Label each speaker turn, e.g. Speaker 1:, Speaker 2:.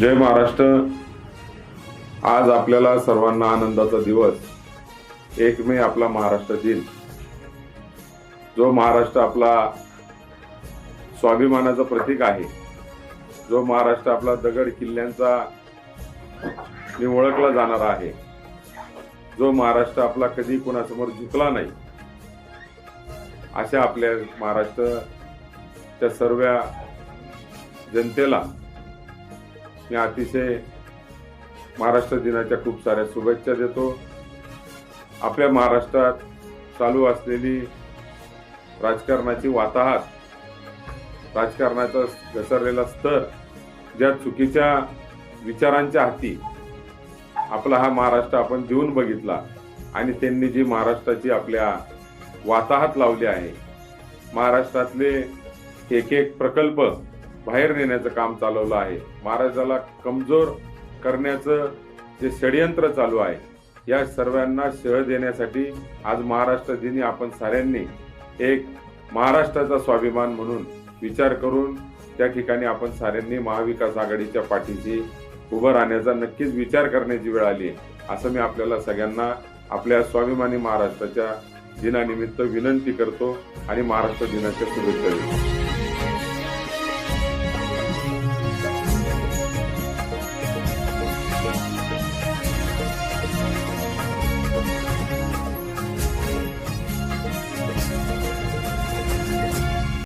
Speaker 1: जय महाराष्ट्र. आज आपल्याला सर्वांना आनंदाचा दिवस. एक मे आपला महाराष्ट्र दिन. जो महाराष्ट्र आपला स्वाभिमानाचं प्रतीक आहे. जो महाराष्ट्र आपला दगड किल्ल्यांचा मी ओळखला जाणारा आहे. जो महाराष्ट्र आपला कधी कोणासमोर झुकला नाही. अशा आपल्या महाराष्ट्रच्या सर्व जनतेला मी अतिशय महाराष्ट्र दिनाच्या खूप साऱ्या शुभेच्छा देतो. आपल्या महाराष्ट्रात चालू असलेली राजकारणाची वाताहत राजकारणाचा घसरलेला स्तर ज्या चुकीच्या विचारांच्या हाती आपला हा महाराष्ट्र आपण देऊन बघितला आणि त्यांनी जी महाराष्ट्राची आपल्या वाताहत लावली आहे महाराष्ट्रातले एक एक प्रकल्प बाहेर नेण्याचं काम चालवलं आहे. महाराजाला कमजोर करण्याचं जे षडयंत्र चालू आहे या सर्वांना शह देण्यासाठी आज महाराष्ट्र दिनी आपण साऱ्यांनी एक महाराष्ट्राचा स्वाभिमान म्हणून विचार करून त्या ठिकाणी आपण साऱ्यांनी महाविकास आघाडीच्या पाठीशी उभं राहण्याचा नक्कीच विचार करण्याची वेळ आली आहे. असं मी आपल्याला सगळ्यांना आपल्या स्वाभिमानी महाराष्ट्राच्या दिनानिमित्त विनंती करतो आणि महाराष्ट्र दिनाच्या शुभेच्छा देतो.